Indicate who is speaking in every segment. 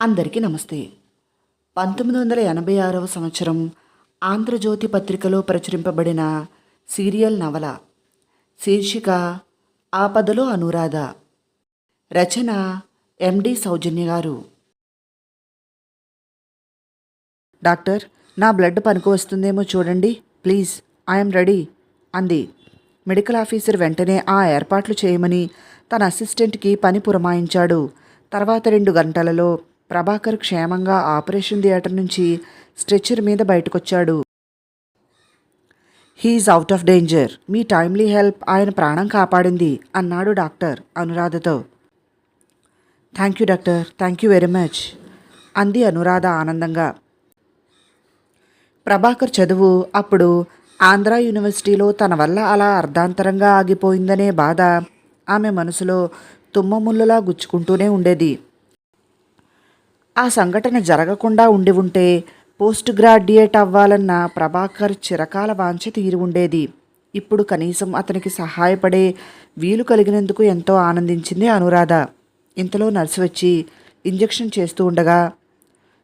Speaker 1: అందరికీ నమస్తే. పంతొమ్మిది వందల ఎనభై ఆరవ సంవత్సరం ఆంధ్రజ్యోతి పత్రికలో ప్రచురింపబడిన సీరియల్ నవల శీర్షిక ఆపదలో అనురాధ. రచన ఎండి సౌజన్య గారు. డాక్టర్ నా బ్లడ్ పనికి వస్తుందేమో చూడండి. ప్లీజ్ ఐఎమ్ రెడీ అంది. మెడికల్ ఆఫీసర్ వెంటనే ఆ ఏర్పాట్లు చేయమని తన అసిస్టెంట్కి పని పురమాయించాడు. తర్వాత రెండు గంటలలో ప్రభాకర్ క్షేమంగా ఆపరేషన్ థియేటర్ నుంచి స్ట్రెచ్చర్ మీద బయటకొచ్చాడు. He's out of danger. Me timely help ఆయన ప్రాణం కాపాడింది అన్నాడు doctor అనురాధతో. Thank you doctor thank you very much అంది అనురాధ ఆనందంగా. ప్రభాకర్ చదువు అప్పుడు ఆంధ్ర యూనివర్సిటీలో తన వల్ల అలా అర్ధాంతరంగా ఆగిపోయిందనే బాధ ఆమె మనసులో తుమ్మముళ్ళలా గుచ్చుకుంటూనే ఉండేది. ఆ సంఘటన జరగకుండా ఉండి ఉంటే పోస్ట్ గ్రాడ్యుయేట్ అవ్వాలన్న ప్రభాకర్ చిరకాల వాంఛ తీరి ఉండేది. ఇప్పుడు కనీసం అతనికి సహాయపడే వీలు కలిగినందుకు ఎంతో ఆనందించింది అనురాధ. ఇంతలో నర్సు వచ్చి ఇంజెక్షన్ చేస్తూ ఉండగా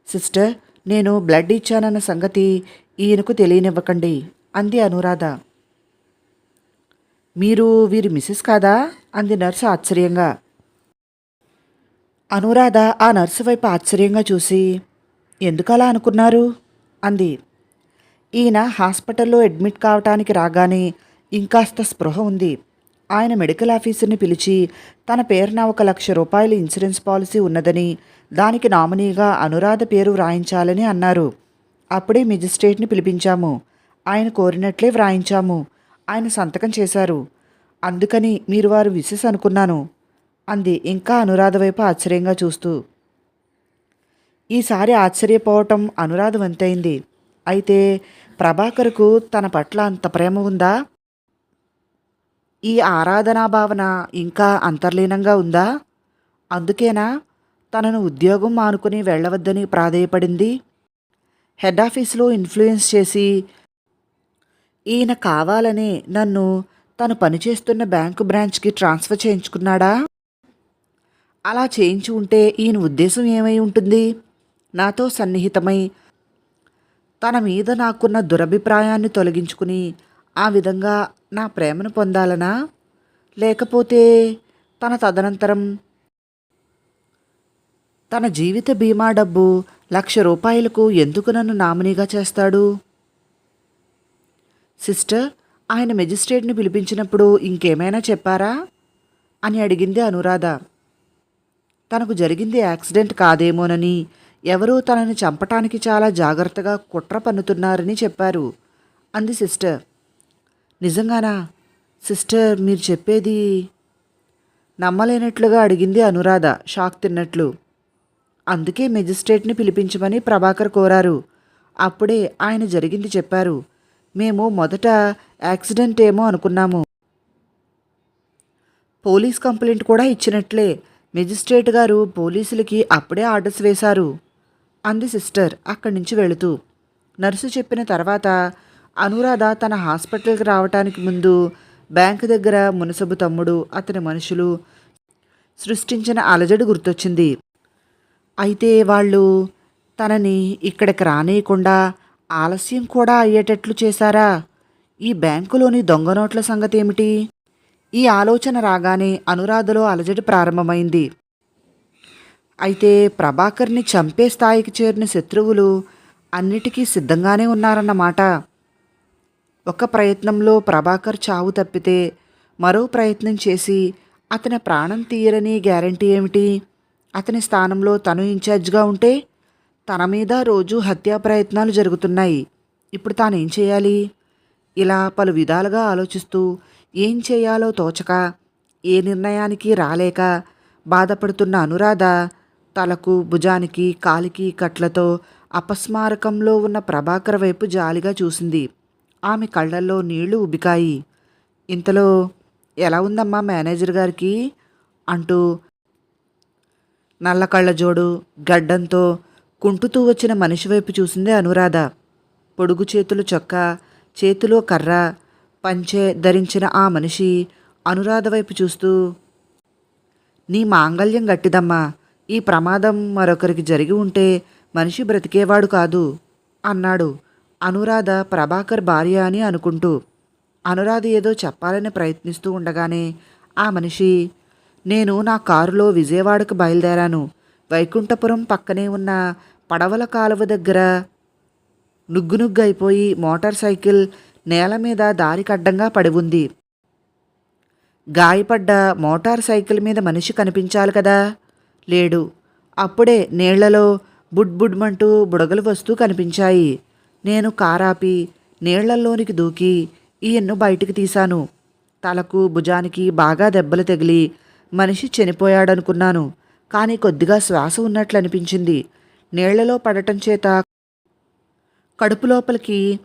Speaker 1: సిస్టర్ నేను బ్లడ్ ఇచ్చానన్న సంగతి ఈయనకు తెలియనివ్వకండి అంది అనురాధ. మీరు వీరి మిస్సెస్ కాదా? అంది నర్సు ఆశ్చర్యంగా. అనురాధ ఆ నర్సు వైపు ఆశ్చర్యంగా చూసి ఎందుకలా అనుకున్నారు? అంది. ఈయన హాస్పిటల్లో అడ్మిట్ కావటానికి రాగానే ఇంకాస్త స్పృహ ఉంది. ఆయన మెడికల్ ఆఫీసర్ని పిలిచి తన పేరున ఒక లక్ష రూపాయల ఇన్సూరెన్స్ పాలసీ ఉన్నదని దానికి నామినీగా అనురాధ పేరు వ్రాయించాలని అన్నారు. అప్పుడే మెజిస్ట్రేట్ని పిలిపించాము. ఆయన కోరినట్లే వ్రాయించాము. ఆయన సంతకం చేశారు. అందుకని మీరు వారు విశేష అనుకున్నాను. అంది ఇంకా అనురాధ వైపు ఆశ్చర్యంగా చూస్తూ. ఈసారి ఆశ్చర్యపోవటం అనురాధ వంతైంది. అయితే ప్రభాకర్కు తన పట్ల అంత ప్రేమ ఉందా? ఈ ఆరాధనా భావన ఇంకా అంతర్లీనంగా ఉందా? అందుకేనా? తనను ఉద్యోగం మానుకుని వెళ్ళవద్దని ప్రాధేయపడింది. హెడ్ ఆఫీస్లో ఇన్ఫ్లుయెన్స్ చేసి ఈయన కావాలని నన్ను తను పనిచేస్తున్న బ్యాంకు బ్రాంచ్కి ట్రాన్స్ఫర్ చేయించుకున్నాడా? అలా చేయించి ఉంటే ఈయన ఉద్దేశం ఏమై ఉంటుంది? నాతో సన్నిహితమై తన మీద నాకున్న దురభిప్రాయాన్ని తొలగించుకుని ఆ విధంగా నా ప్రేమను పొందాలనా? లేకపోతే తన తదనంతరం తన జీవిత బీమా డబ్బు లక్ష రూపాయలకు ఎందుకు నన్ను నామినీగా చేస్తాడు? సిస్టర్ ఆయన మెజిస్ట్రేట్ని పిలిపించినప్పుడు ఇంకేమైనా చెప్పారా? అని అడిగింది అనురాధ. తనకు జరిగింది యాక్సిడెంట్ కాదేమోనని ఎవరూ తనని చంపటానికి చాలా జాగ్రత్తగా కుట్ర పన్నుతున్నారని చెప్పారు. అంది సిస్టర్. నిజంగానా? సిస్టర్ మీరు చెప్పేది నమ్మలేనట్లుగా అడిగింది అనురాధ షాక్ తిన్నట్లు. అందుకే మెజిస్ట్రేట్ని పిలిపించమని ప్రభాకర్ కోరారు. అప్పుడే ఆయన జరిగింది చెప్పారు. మేము మొదట యాక్సిడెంట్ ఏమో అనుకున్నాము. పోలీస్ కంప్లైంట్ కూడా ఇచ్చినట్లే మెజిస్ట్రేట్ గారు పోలీసులకి అప్పుడే ఆర్డర్స్ వేశారు. అంది సిస్టర్ అక్కడి నుంచి వెళుతూ. నర్సు చెప్పిన తర్వాత అనురాధ తన హాస్పిటల్కి రావటానికి ముందు బ్యాంకు దగ్గర మునసబు తమ్ముడు అతని మనుషులు సృష్టించిన అలజడి గుర్తొచ్చింది. అయితే వాళ్ళు తనని ఇక్కడికి రానియకుండా ఆలస్యం కూడా అయ్యేటట్లు చేశారా? ఈ బ్యాంకులోని దొంగ నోట్ల సంగతి ఏమిటి ఈ ఆలోచన రాగానే అనురాధలో అలజడి ప్రారంభమైంది. అయితే ప్రభాకర్ని చంపే స్థాయికి చేరిన శత్రువులు అన్నిటికీ సిద్ధంగానే ఉన్నారన్నమాట. ఒక ప్రయత్నంలో ప్రభాకర్ చావు తప్పితే మరో ప్రయత్నం చేసి అతని ప్రాణం తీయరని గ్యారంటీ ఏమిటి? అతని స్థానంలో తను ఇన్ఛార్జ్గా ఉంటే తన మీద రోజు హత్యా ప్రయత్నాలు జరుగుతున్నాయి. ఇప్పుడు తానేం చేయాలి? ఇలా పలు విధాలుగా ఆలోచిస్తూ ఏం చేయాలో తోచక ఏ నిర్ణయానికి రాలేక బాధపడుతున్న అనురాధ తలకు భుజానికి కాలికి కట్లతో అపస్మారకంలో ఉన్న ప్రభాకర్ వైపు జాలిగా చూసింది. ఆమె కళ్ళల్లో నీళ్ళు ఉబికాయి. ఇంతలో ఎలా ఉందమ్మా మేనేజర్ గారికి? అంటూ నల్ల కళ్ళజోడు గడ్డంతో కుంటుతూ వచ్చిన మనిషి వైపు చూసింది అనురాధ. పొడుగు చేతులు చొక్కా చేతిలో కర్ర పంచె ధరించిన ఆ మనిషి అనురాధ వైపు చూస్తూ నీ మాంగల్యం గట్టిదమ్మా. ఈ ప్రమాదం మరొకరికి జరిగి ఉంటే మనిషి బ్రతికేవాడు కాదు అన్నాడు అనురాధ ప్రభాకర్ భార్య అని అనుకుంటూ. అనురాధ ఏదో చెప్పాలని ప్రయత్నిస్తూ ఉండగానే ఆ మనిషి నేను నా కారులో విజయవాడకు బయలుదేరాను. వైకుంఠపురం పక్కనే ఉన్న పడవల కాలువ దగ్గర నుగ్గునుగ్గు అయిపోయి మోటార్ సైకిల్ నేల మీద దారికడ్డంగా పడి ఉంది. గాయపడ్డ మోటార్ సైకిల్ మీద మనిషి కనిపించాలి కదా? లేడు. అప్పుడే నీళ్ళలో బుడ్బుడ్మంటూ బుడగలు వస్తూ కనిపించాయి. నేను కారాపి నీళ్ళల్లోనికి దూకి ఈయన్ను బయటికి తీశాను. తలకు భుజానికి బాగా దెబ్బలు తగిలి మనిషి చనిపోయాడనుకున్నాను. కానీ కొద్దిగా శ్వాస ఉన్నట్లు అనిపించింది నీళ్ళలో పడటం చేత కడుపు లోపలికి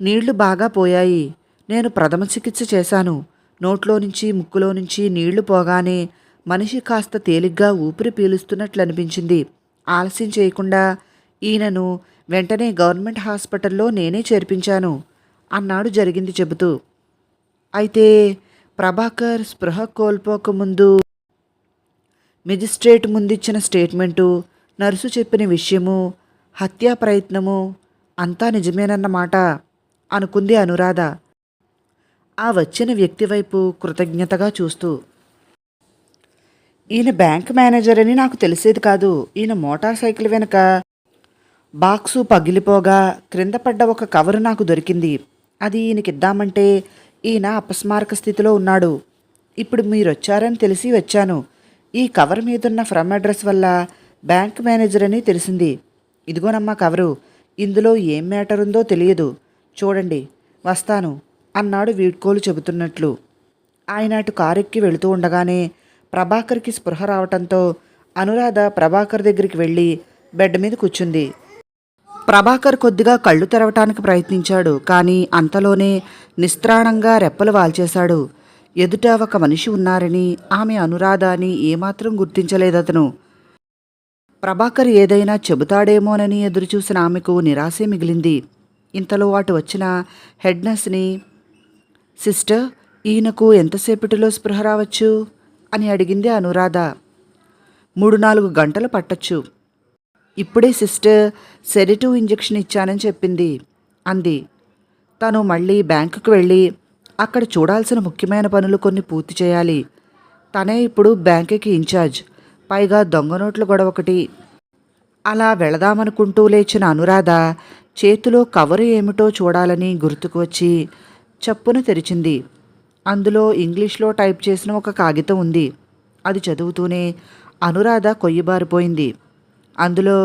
Speaker 1: నీళ్ళు బాగా పోయాయి. నేను ప్రథమ చికిత్స చేశాను. నోట్లో నుంచి ముక్కులో నుంచి నీళ్ళు పోగానే మనిషి కాస్త తేలిగ్గా ఊపిరి పీలుస్తున్నట్లు అనిపించింది ఆలస్యం చేయకుండా ఈయనను వెంటనే గవర్నమెంట్ హాస్పిటల్లో నేనే చేర్పించాను అన్నాడు జరిగింది చెబుతూ. అయితే ప్రభాకర్ స్పృహ కోల్పోకముందు మెజిస్ట్రేట్ ముందిచ్చిన స్టేట్మెంటు నర్సు చెప్పిన విషయము హత్యా ప్రయత్నము అంతా నిజమేనన్నమాట. అనుకుంది అనురాధ. ఆ వచ్చిన వ్యక్తి వైపు కృతజ్ఞతగా చూస్తూ ఈయన బ్యాంక్ మేనేజర్ అని నాకు తెలిసేది కాదు. ఈయన మోటార్ సైకిల్ వెనుక బాక్సు పగిలిపోగా క్రింద పడ్డ ఒక కవరు నాకు దొరికింది. అది ఈయనకిద్దామంటే ఈయన అపస్మారక స్థితిలో ఉన్నాడు. ఇప్పుడు మీరొచ్చారని తెలిసి వచ్చాను. ఈ కవర్ మీదున్న ఫ్రమ్ అడ్రస్ వల్ల బ్యాంక్ మేనేజర్ అని తెలిసింది. ఇదిగోనమ్మా కవరు. ఇందులో ఏం మ్యాటర్ ఉందో తెలియదు. చూడండి వస్తాను అన్నాడు వీడ్కోలు చెబుతున్నట్లు. ఆయన అటు కారెక్కి వెళుతూ ఉండగానే ప్రభాకర్కి స్పృహ రావటంతో అనురాధ ప్రభాకర్ దగ్గరికి వెళ్ళి బెడ్ మీద కూర్చుంది. ప్రభాకర్ కొద్దిగా కళ్ళు తెరవటానికి ప్రయత్నించాడు కానీ అంతలోనే నిస్త్రాణంగా రెప్పలు వాల్చేశాడు. ఎదుట ఒక మనిషి ఉన్నారని ఆమె అనురాధ అని ఏమాత్రం గుర్తించలేదతను ప్రభాకర్ ఏదైనా చెబుతాడేమోనని ఎదురుచూసిన ఆమెకు నిరాశే మిగిలింది. ఇంతలో అటు వచ్చిన హెడ్నెస్ని సిస్టర్ ఈయనకు ఎంతసేపటిలో స్పృహ రావచ్చు? అని అడిగింది అనురాధ. మూడు నాలుగు గంటలు పట్టచ్చు. ఇప్పుడే సిస్టర్ సెరిటివ్ ఇంజెక్షన్ ఇచ్చానని చెప్పింది అంది. తను మళ్ళీ బ్యాంకుకు వెళ్ళి అక్కడ చూడాల్సిన ముఖ్యమైన పనులు కొన్ని పూర్తి చేయాలి. తనే ఇప్పుడు బ్యాంకుకి ఇన్ఛార్జ్ పైగా దొంగ నోట్ల గొడవ ఒకటి. అలా వెళదామనుకుంటూ లేచిన అనురాధ చేతిలో కవరు ఏమిటో చూడాలని గుర్తుకు వచ్చి చప్పున తెరిచింది. అందులో ఇంగ్లీష్లో టైప్ చేసిన ఒక కాగితం ఉంది. అది చదువుతూనే అనురాధ కొయ్యబారిపోయింది. అందులో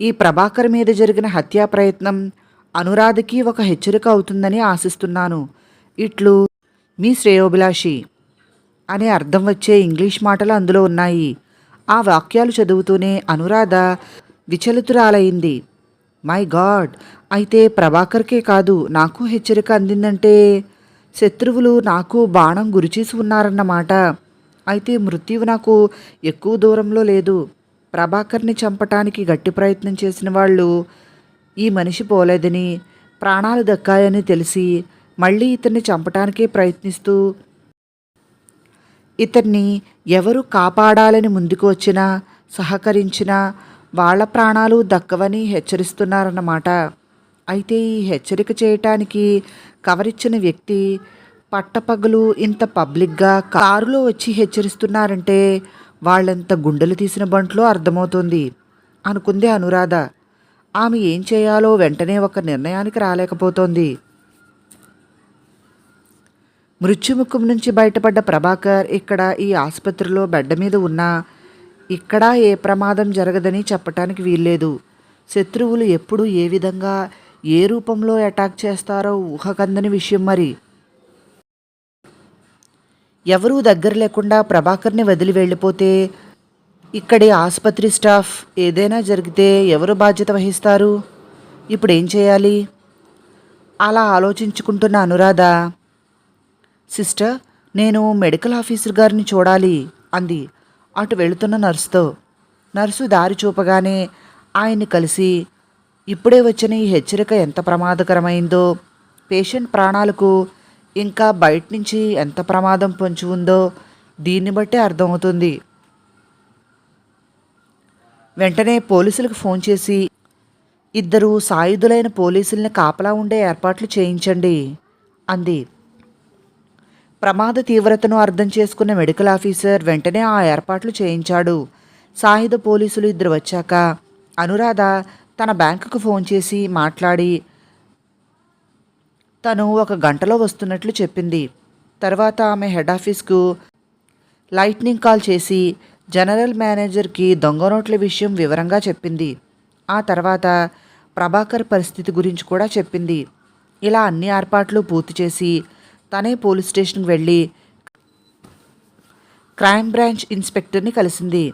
Speaker 1: ఈ ప్రభాకర్ మీద జరిగిన హత్యా ప్రయత్నం అనురాధకి ఒక హెచ్చరిక అవుతుందని ఆశిస్తున్నాను. ఇట్లు మీ శ్రేయోభిలాషి అనే అర్థం వచ్చే ఇంగ్లీష్ మాటలు అందులో ఉన్నాయి. ఆ వాక్యాలు చదువుతూనే అనురాధ విచలితురాలైంది. మై గాడ్ అయితే ప్రభాకర్కే కాదు నాకు హెచ్చరిక అందిందంటే శత్రువులు నాకు బాణం గురిచేసి ఉన్నారన్నమాట. అయితే మృత్యువు నాకు ఎక్కువ దూరంలో లేదు. ప్రభాకర్ని చంపటానికి గట్టి ప్రయత్నం చేసిన వాళ్ళు ఈ మనిషి పోలేదని ప్రాణాలు దక్కాయని తెలిసి మళ్ళీ ఇతన్ని చంపటానికే ప్రయత్నిస్తూ ఇతన్ని ఎవరు కాపాడాలని ముందుకు వచ్చినా సహకరించినా వాళ్ళ ప్రాణాలు దక్కవని హెచ్చరిస్తున్నారన్నమాట అయితే ఈ హెచ్చరిక చేయటానికి కవరిచ్చిన వ్యక్తి పట్టపగలు ఇంత పబ్లిక్గా కారులో వచ్చి హెచ్చరిస్తున్నారంటే వాళ్ళంత గుండెలు తీసిన బంట్లో అర్థమవుతుంది అనుకుంది అనురాధ. ఆమె ఏం చేయాలో వెంటనే ఒక నిర్ణయానికి రాలేకపోతోంది. మృత్యుముఖం నుంచి బయటపడ్డ ప్రభాకర్ ఇక్కడ ఈ ఆసుపత్రిలో బెడ్డ మీద ఉన్నా ఇక్కడ ఏ ప్రమాదం జరగదని చెప్పటానికి వీల్లేదు. శత్రువులు ఎప్పుడు ఏ విధంగా ఏ రూపంలో అటాక్ చేస్తారో ఊహకందని విషయం మరి. ఎవరూ దగ్గర లేకుండా ప్రభాకర్ని వదిలి వెళ్ళిపోతే ఇక్కడి ఆసుపత్రి స్టాఫ్ ఏదైనా జరిగితే ఎవరు బాధ్యత వహిస్తారు? ఇప్పుడు ఏం చేయాలి? అలా ఆలోచించుకుంటున్న అనురాధ సిస్టర్ నేను మెడికల్ ఆఫీసర్ గారిని చూడాలి అంది. అటు వెళుతున్న నర్సుతో నర్సు దారి చూపగానే ఆయన్ని కలిసి ఇప్పుడే వచ్చిన ఈ హెచ్చరిక ఎంత ప్రమాదకరమైందో పేషెంట్ ప్రాణాలకు ఇంకా బయట నుంచి ఎంత ప్రమాదం పొంచి ఉందో దీన్ని బట్టే అర్థమవుతుంది. వెంటనే పోలీసులకు ఫోన్ చేసి ఇద్దరు సాయుధులైన పోలీసుల్ని కాపలా ఉండే ఏర్పాట్లు చేయించండి అంది. ప్రమాద తీవ్రతను అర్థం చేసుకున్న మెడికల్ ఆఫీసర్ వెంటనే ఆ ఏర్పాట్లు చేయించాడు. సాయుధ పోలీసులు ఇద్దరు వచ్చాక అనురాధ తన బ్యాంకుకు ఫోన్ చేసి మాట్లాడి తను ఒక గంటలో వస్తున్నట్లు చెప్పింది. తర్వాత ఆమె హెడ్ ఆఫీస్కు లైట్నింగ్ కాల్ చేసి జనరల్ మేనేజర్కి దొంగ నోట్ల విషయం వివరంగా చెప్పింది. ఆ తర్వాత ప్రభాకర్ పరిస్థితి గురించి కూడా చెప్పింది. ఇలా అన్ని ఏర్పాట్లు పూర్తి చేసి తనే పోలీస్ స్టేషన్కి వెళ్ళి క్రైమ్ బ్రాంచ్ ఇన్స్పెక్టర్ని కలిసింది.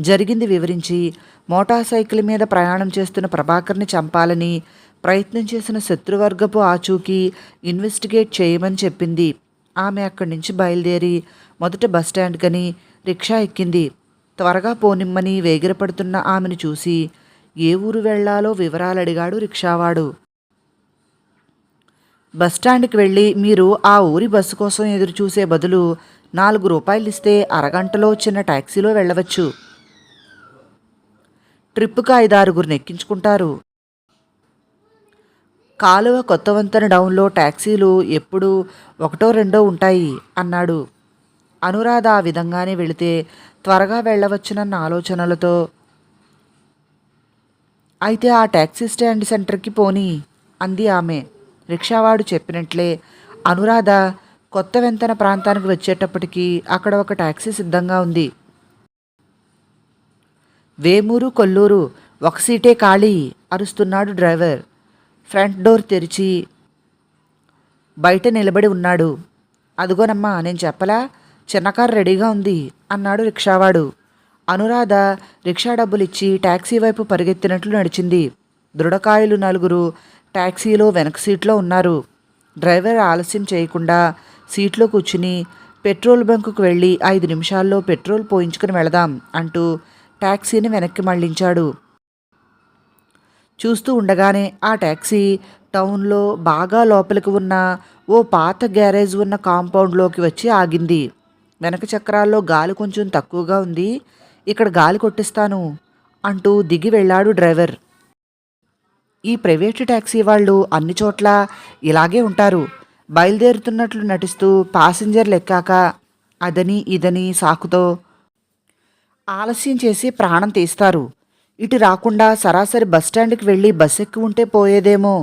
Speaker 1: జరిగింది వివరించి మోటార్ సైకిల్ మీద ప్రయాణం చేస్తున్న ప్రభాకర్ని చంపాలని ప్రయత్నం చేసిన శత్రువర్గపు ఆచూకీ ఇన్వెస్టిగేట్ చేయమని చెప్పింది. ఆమె అక్కడి నుంచి బయలుదేరి మొదట బస్ స్టాండ్కని రిక్షా ఎక్కింది. త్వరగా పోనిమ్మని వేగిరపడుతున్న ఆమెను చూసి ఏ ఊరు వెళ్ళాలో వివరాలు అడిగాడు రిక్షావాడు. బస్టాండ్కి వెళ్ళి మీరు ఆ ఊరి బస్సు కోసం ఎదురు చూసే బదులు నాలుగు రూపాయలు ఇస్తే అరగంటలో చిన్న టాక్సీలో వెళ్ళవచ్చు. ట్రిప్పుకు ఐదారుగురిని ఎక్కించుకుంటారు కాలువ కొత్త వంతెన డౌన్లో ట్యాక్సీలు ఎప్పుడూ ఒకటో రెండో ఉంటాయి అన్నాడు. అనురాధ ఆ విధంగానే వెళితే త్వరగా వెళ్ళవచ్చునన్న ఆలోచనలతో అయితే ఆ ట్యాక్సీ స్టాండ్ సెంటర్కి పోనీ అంది ఆమె. రిక్షావాడు చెప్పినట్లే అనురాధ కొత్త వెంతన ప్రాంతానికి వచ్చేటప్పటికి అక్కడ ఒక ట్యాక్సీ సిద్ధంగా ఉంది. వేమూరు కొల్లూరు ఒక సీటే ఖాళీ అరుస్తున్నాడు డ్రైవర్. ఫ్రంట్ డోర్ తెరిచి బయట నిలబడి ఉన్నాడు. అదిగోనమ్మా నేను చెప్పలా? చిన్న కారు రెడీగా ఉంది అన్నాడు రిక్షావాడు. అనురాధ రిక్షా డబ్బులిచ్చి ట్యాక్సీ వైపు పరిగెత్తినట్లు నడిచింది. దృఢకాయలు నలుగురు ట్యాక్సీలో వెనక సీట్లో ఉన్నారు. డ్రైవర్ ఆలస్యం చేయకుండా సీట్లో కూర్చుని పెట్రోల్ బంకుకు వెళ్ళి ఐదు నిమిషాల్లో పెట్రోల్ పోయించుకుని వెళదాం అంటూ ట్యాక్సీని వెనక్కి మళ్ళించాడు. చూస్తూ ఉండగానే ఆ ట్యాక్సీ టౌన్లో బాగా లోపలికి ఉన్న ఓ పాత గ్యారేజ్ ఉన్న కాంపౌండ్లోకి వచ్చి ఆగింది. వెనక చక్రాల్లో గాలి కొంచెం తక్కువగా ఉంది. ఇక్కడ గాలి కొట్టిస్తాను అంటూ దిగి వెళ్ళాడు డ్రైవర్. ఈ ప్రైవేటు ట్యాక్సీ వాళ్ళు అన్ని చోట్ల ఇలాగే ఉంటారు. బయలుదేరుతున్నట్లు నటిస్తూ ప్యాసింజర్లు ఎక్కాక అదని ఇదని సాకుతో ఆలస్యం చేసి ప్రాణం తీస్తారు. ఇటు రాకుండా సరాసరి బస్టాండ్కి వెళ్ళి బస్ ఎక్కి ఉంటే పోయేదేమో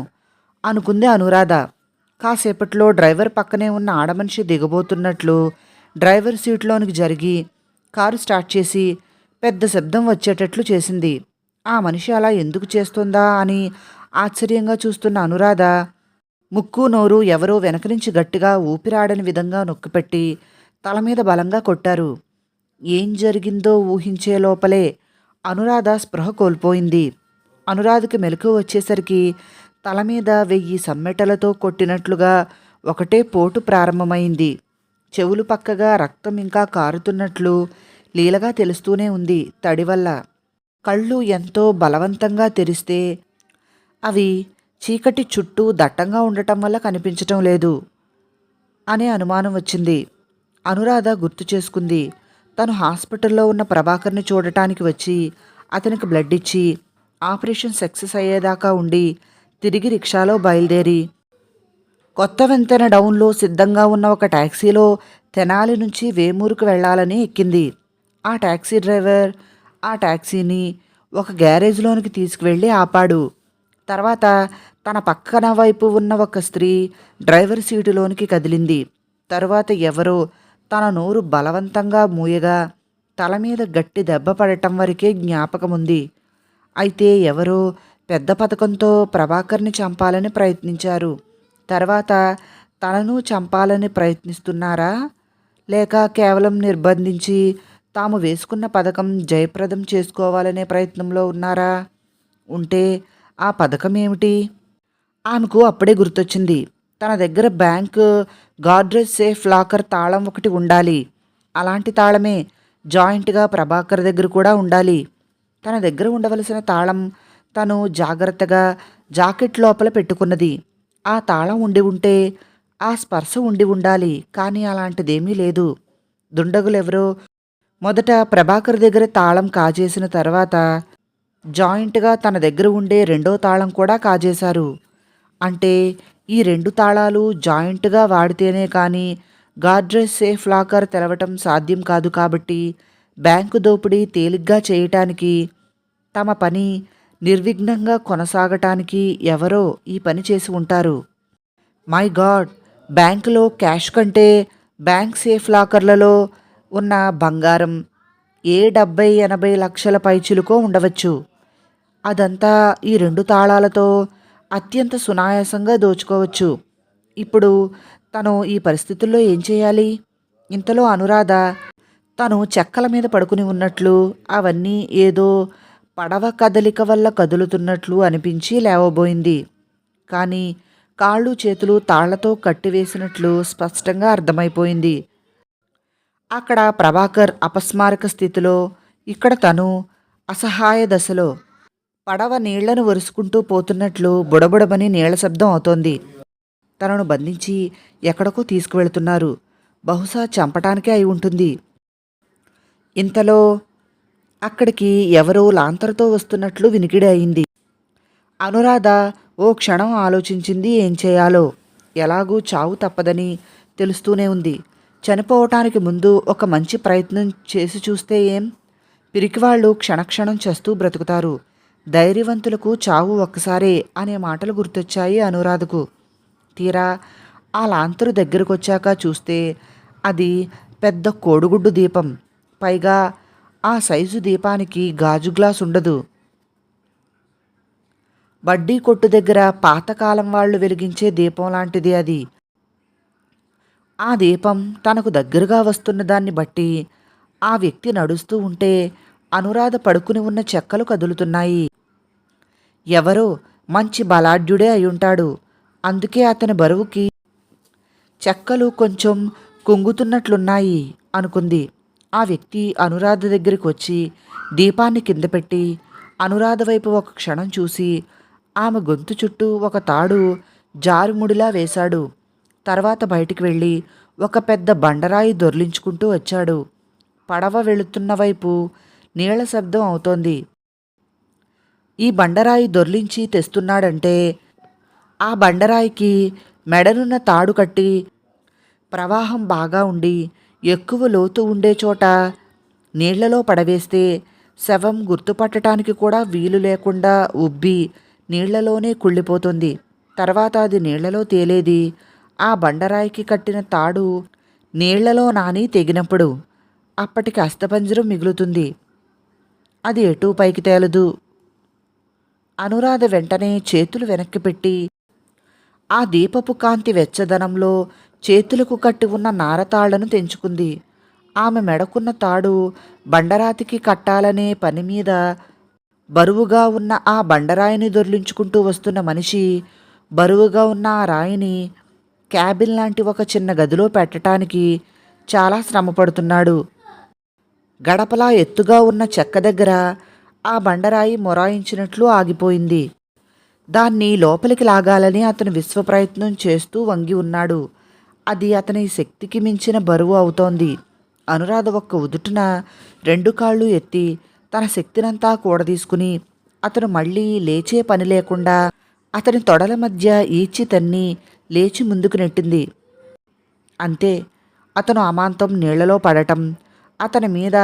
Speaker 1: అనుకుంది అనురాధ. కాసేపట్లో డ్రైవర్ పక్కనే ఉన్న ఆడమనిషి దిగబోతున్నట్లు డ్రైవర్ సీట్లోనికి జరిగి కారు స్టార్ట్ చేసి పెద్ద శబ్దం వచ్చేటట్లు చేసింది. ఆ మనిషి అలా ఎందుకు చేస్తుందా అని ఆశ్చర్యంగా చూస్తున్న అనురాధ ముక్కు నోరు ఎవరో వెనక నుంచి గట్టిగా ఊపిరాడని విధంగా నొక్కిపెట్టి తల మీద బలంగా కొట్టారు. ఏం జరిగిందో ఊహించే లోపలే అనురాధ స్పృహ కోల్పోయింది. అనురాధకి మెలకు వచ్చేసరికి తల మీద వెయ్యి సమ్మెటలతో కొట్టినట్లుగా ఒకటే పోటు ప్రారంభమైంది. చెవులు పక్కగా రక్తం ఇంకా కారుతున్నట్లు లీలగా తెలుస్తూనే ఉంది తడి వల్ల కళ్ళు ఎంతో బలవంతంగా తెరిస్తే అవి చీకటి చుట్టూ దట్టంగా ఉండటం వల్ల కనిపించటం లేదు అనే అనుమానం వచ్చింది. అనురాధ గుర్తు చేసుకుంది. తను హాస్పిటల్లో ఉన్న ప్రభాకర్ని చూడటానికి వచ్చి అతనికి బ్లడ్ ఇచ్చి ఆపరేషన్ సక్సెస్ అయ్యేదాకా ఉండి తిరిగి రిక్షాలో బయలుదేరి. కొత్త వెంతెన డౌన్లో సిద్ధంగా ఉన్న ఒక ట్యాక్సీలో తెనాలి నుంచి వేమూరుకు వెళ్ళాలని ఎక్కింది. ఆ ట్యాక్సీ డ్రైవర్ ఆ ట్యాక్సీని ఒక గ్యారేజ్లోనికి తీసుకువెళ్ళి ఆపాడు. తర్వాత తన పక్కన వైపు ఉన్న ఒక స్త్రీ డ్రైవర్ సీటులోనికి కదిలింది. తరువాత ఎవరో తన నోరు బలవంతంగా మూయగా తల మీద గట్టి దెబ్బ పడటం వరకే జ్ఞాపకముంది. అయితే ఎవరో పెద్ద పథకంతో ప్రభాకర్ని చంపాలని ప్రయత్నించారు. తర్వాత తనను చంపాలని ప్రయత్నిస్తున్నారా? లేక కేవలం నిర్బంధించి తాము వేసుకున్న పథకం జయప్రదం చేసుకోవాలనే ప్రయత్నంలో ఉన్నారా? ఉంటే ఆ పథకం ఏమిటి? ఆమెకు అప్పుడే గుర్తొచ్చింది. తన దగ్గర బ్యాంక్ గాడ్రేజ్ సేఫ్ లాకర్ తాళం ఒకటి ఉండాలి. అలాంటి తాళమే జాయింట్గా ప్రభాకర్ దగ్గర కూడా ఉండాలి. తన దగ్గర ఉండవలసిన తాళం తను జాగ్రత్తగా జాకెట్ లోపల పెట్టుకున్నది. ఆ తాళం ఉండి ఉంటే ఆ స్పర్శ ఉండి ఉండాలి. కానీ అలాంటిదేమీ లేదు. దుండగులెవరో మొదట ప్రభాకర్ దగ్గర తాళం కాజేసిన తర్వాత జాయింట్గా తన దగ్గర ఉండే రెండో తాళం కూడా కాజేశారు. అంటే ఈ రెండు తాళాలు జాయింట్గా వాడితేనే కానీ గాడ్రేజ్ సేఫ్ లాకర్ తెరవటం సాధ్యం కాదు కాబట్టి బ్యాంకు దోపిడీ తేలిగ్గా చేయటానికి తమ పని నిర్విఘ్నంగా కొనసాగటానికి ఎవరో ఈ పని చేసి ఉంటారు. My god! బ్యాంకులో క్యాష్ కంటే బ్యాంక్ సేఫ్ లాకర్లలో ఉన్న బంగారం ఏ డెబ్బై ఎనభై లక్షల పైచులుకో ఉండవచ్చు. అదంతా ఈ రెండు తాళాలతో అత్యంత సునాయాసంగా దోచుకోవచ్చు. ఇప్పుడు తను ఈ పరిస్థితుల్లో ఏం చేయాలి? ఇంతలో అనురాధ తను చెక్కల మీద పడుకుని ఉన్నట్లు అవన్నీ ఏదో పడవ కదలిక వల్ల కదులుతున్నట్లు అనిపించి లేవబోయింది. కానీ కాళ్ళు చేతులు తాళ్ళతో కట్టివేసినట్లు స్పష్టంగా అర్థమైపోయింది. అక్కడ ప్రభాకర్ అపస్మారక స్థితిలో ఇక్కడ తను అసహాయ దశలో పడవ నీళ్ళను ఒరుసుకుంటూ పోతున్నట్లు బుడబుడమని నీళ్ళ శబ్దం అవుతోంది. తనను బంధించి ఎక్కడికో తీసుకువెళ్తున్నారు. బహుశా చంపటానికే అయి ఉంటుంది. ఇంతలో అక్కడికి ఎవరో లాంతరుతో వస్తున్నట్లు వినికిడి అయింది. అనురాధ ఓ క్షణం ఆలోచించింది ఏం చేయాలో. ఎలాగూ చావు తప్పదని తెలుస్తూనే ఉంది. చనిపోవటానికి ముందు ఒక మంచి ప్రయత్నం చేసి చూస్తే ఏం? పిరికివాళ్ళు క్షణక్షణం చేస్తూ బ్రతుకుతారు. ధైర్యవంతులకు చావు ఒక్కసారే అనే మాటలు గుర్తొచ్చాయి అనురాధకు. తీరా ఆ లాంతరు దగ్గరకొచ్చాక చూస్తే అది పెద్ద కోడిగుడ్డు దీపం. పైగా ఆ సైజు దీపానికి గాజు గ్లాస్ ఉండదు. బడ్డీ కొట్టు దగ్గర పాతకాలం వాళ్ళు వెలిగించే దీపం లాంటిది అది. ఆ దీపం తనకు దగ్గరగా వస్తున్న దాన్ని బట్టి ఆ వ్యక్తి నడుస్తూ ఉంటే అనురాధ పడుకుని ఉన్న చెక్కలు కదులుతున్నాయి. ఎవరో మంచి బలాఢ్యుడే అయ్యుంటాడు. అందుకే అతని బరువుకి చెక్కలు కొంచెం కుంగుతున్నట్లున్నాయి అనుకుంది. ఆ వ్యక్తి అనురాధ దగ్గరికి వచ్చి దీపాన్ని కింద పెట్టి అనురాధ వైపు ఒక క్షణం చూసి ఆమె గొంతు చుట్టూ ఒక తాడు జారుముడిలా వేశాడు. తర్వాత బయటికి వెళ్ళి ఒక పెద్ద బండరాయి దొర్లించుకుంటూ వచ్చాడు. పడవ వెళుతున్న వైపు నీళ్ళ శబ్దం అవుతోంది. ఈ బండరాయి దొర్లించి తెస్తున్నాడంటే ఆ బండరాయికి మెడనున్న తాడు కట్టి ప్రవాహం బాగా ఉండి ఎక్కువ లోతు ఉండే చోట నీళ్ళలో పడవేస్తే శవం గుర్తుపట్టడానికి కూడా వీలు లేకుండా ఉబ్బి నీళ్ళలోనే కుళ్ళిపోతుంది. తర్వాత అది నీళ్ళలో తేలేది ఆ బండరాయికి కట్టిన తాడు నీళ్ళలో నాని తెగినప్పుడు అప్పటికి అస్తపంజరం మిగులుతుంది. అది ఎటూ పైకి తేలదు. అనురాధ వెంటనే చేతులు వెనక్కి పెట్టి ఆ దీపపు కాంతి వెచ్చదనంలో చేతులకు కట్టి ఉన్న నారతాళ్ళను తెంచుకుంది. ఆమె మెడకున్న తాడు బండరాతికి కట్టాలనే పని మీద బరువుగా ఉన్న ఆ బండరాయిని దొర్లించుకుంటూ వస్తున్న మనిషి బరువుగా ఉన్న ఆ రాయిని క్యాబిన్ లాంటి ఒక చిన్న గదిలో పెట్టడానికి చాలా శ్రమపడుతున్నాడు. గడపలా ఎత్తుగా ఉన్న చెక్క దగ్గర ఆ బండరాయి మొరాయించినట్లు ఆగిపోయింది. దాన్ని లోపలికి లాగాలని అతను విశ్వప్రయత్నం చేస్తూ వంగి ఉన్నాడు. అది అతని శక్తికి మించిన బరువు అవుతోంది. అనురాధ ఒక్క ఉదుటున రెండు కాళ్ళు ఎత్తి తన శక్తినంతా కూడదీసుకుని అతను మళ్ళీ లేచే పని లేకుండా అతని తొడల మధ్య ఈచి తన్ని లేచి ముందుకు నెట్టింది. అంతే అతను అమాంతం నీళ్ళలో పడటం అతని మీద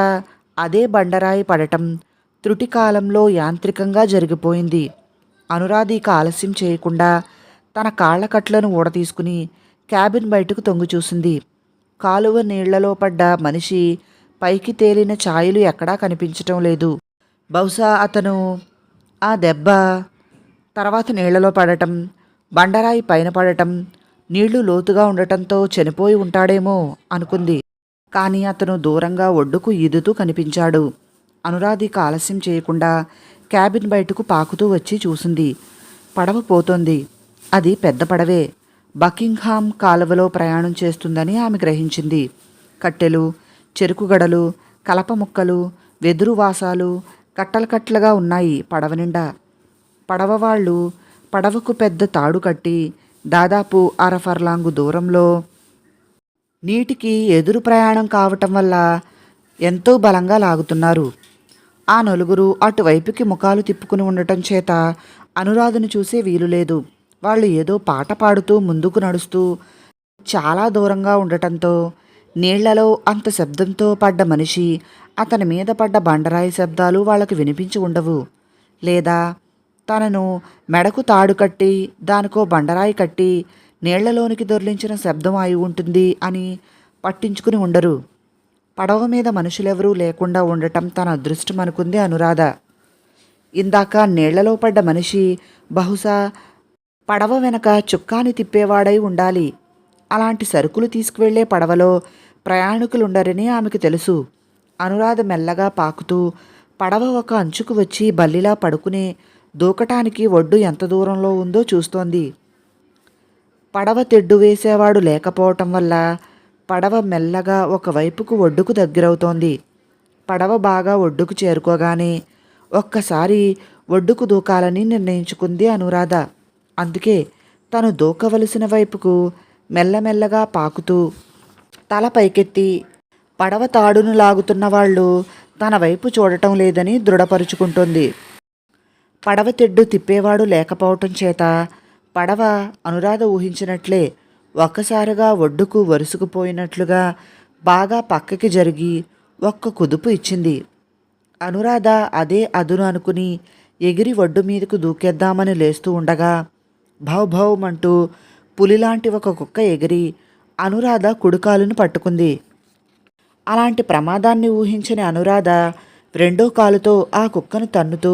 Speaker 1: అదే బండరాయి పడటం త్రుటికాలంలో యాంత్రికంగా జరిగిపోయింది. అనురాధిక ఆలస్యం చేయకుండా తన కాళ్ళకట్లను ఊడతీసుకుని క్యాబిన్ బయటకు తొంగి చూసింది. కాలువ నీళ్ళలో పడ్డ మనిషి పైకి తేలిన ఛాయలు ఎక్కడా కనిపించటం లేదు. బహుశా అతను ఆ దెబ్బ తర్వాత నీళ్ళలో పడటం బండరాయి పైన పడటం నీళ్ళు లోతుగా ఉండటంతో చనిపోయి ఉంటాడేమో అనుకుంది. కానీ అతను దూరంగా ఒడ్డుకు ఈదుతూ కనిపించాడు. అనురాధిక ఆలస్యం చేయకుండా క్యాబిన్ బయటకు పాకుతూ వచ్చి చూసింది. పడవ పోతోంది. అది పెద్ద పడవే. బకింగ్హామ్ కాలువలో ప్రయాణం చేస్తుందని ఆమె గ్రహించింది. కట్టెలు చెరుకుగడలు కలప ముక్కలు వెదురు వాసాలు కట్టలు కట్టలుగా ఉన్నాయి పడవ నిండా. పడవ వాళ్ళు పడవకు పెద్ద తాడు కట్టి దాదాపు అరఫర్లాంగు దూరంలో నీటికి ఎదురు ప్రయాణం కావటం వల్ల ఎంతో బలంగా లాగుతున్నారు. ఆ నలుగురు అటువైపుకి ముఖాలు తిప్పుకుని ఉండటం చేత అనురాధను చూసే వీలు లేదు. వాళ్ళు ఏదో పాట పాడుతూ ముందుకు నడుస్తూ చాలా దూరంగా ఉండటంతో నీళ్ళలో అంత శబ్దంతో పడ్డ మనిషి అతని మీద పడ్డ బండరాయి శబ్దాలు వాళ్ళకు వినిపించి ఉండవు. లేదా తనను మెడకు తాడు కట్టి దానికో బండరాయి కట్టి నీళ్ళలోనికి దొర్లించిన శబ్దం అయి ఉంటుంది అని పట్టించుకుని ఉండరు. పడవ మీద మనుషులెవరూ లేకుండా ఉండటం తన అదృష్టం అనుకుంది అనురాధ. ఇందాక నీళ్ళలో పడ్డ మనిషి బహుశా పడవ వెనక చుక్కాని తిప్పేవాడై ఉండాలి. అలాంటి సరుకులు తీసుకువెళ్ళే పడవలో ప్రయాణికులుండరని ఆమెకు తెలుసు. అనురాధ మెల్లగా పాకుతూ పడవ ఒక అంచుకు వచ్చి బల్లిలా పడుకునే దూకటానికి ఒడ్డు ఎంత దూరంలో ఉందో చూస్తోంది. పడవ తెడ్డు వేసేవాడు లేకపోవటం వల్ల పడవ మెల్లగా ఒకవైపుకు ఒడ్డుకు దగ్గరవుతోంది. పడవ బాగా ఒడ్డుకు చేరుకోగానే ఒక్కసారి ఒడ్డుకు దూకాలని నిర్ణయించుకుంది అనురాధ. అందుకే తను దూకవలసిన వైపుకు మెల్లమెల్లగా పాకుతూ తల పైకెత్తి పడవ తాడును లాగుతున్న వాళ్ళు తన వైపు చూడటం లేదని దృఢపరుచుకుంటుంది. పడవ తెడ్డు తిప్పేవాడు లేకపోవటం చేత పడవ అనురాధ ఊహించినట్లే ఒక్కసారిగా ఒడ్డుకు వరుసుకుపోయినట్లుగా బాగా పక్కకి జరిగి ఒక్క కుదుపు ఇచ్చింది. అనురాధ అదే అదును అనుకుని ఎగిరి ఒడ్డు మీదకు దూకేద్దామని లేస్తూ ఉండగా భౌభౌమంటూ పులిలాంటి ఒక కుక్క ఎగిరి అనురాధ కుడుకాలును పట్టుకుంది. అలాంటి ప్రమాదాన్ని ఊహించిన అనురాధ రెండో కాలుతో ఆ కుక్కను తన్నుతూ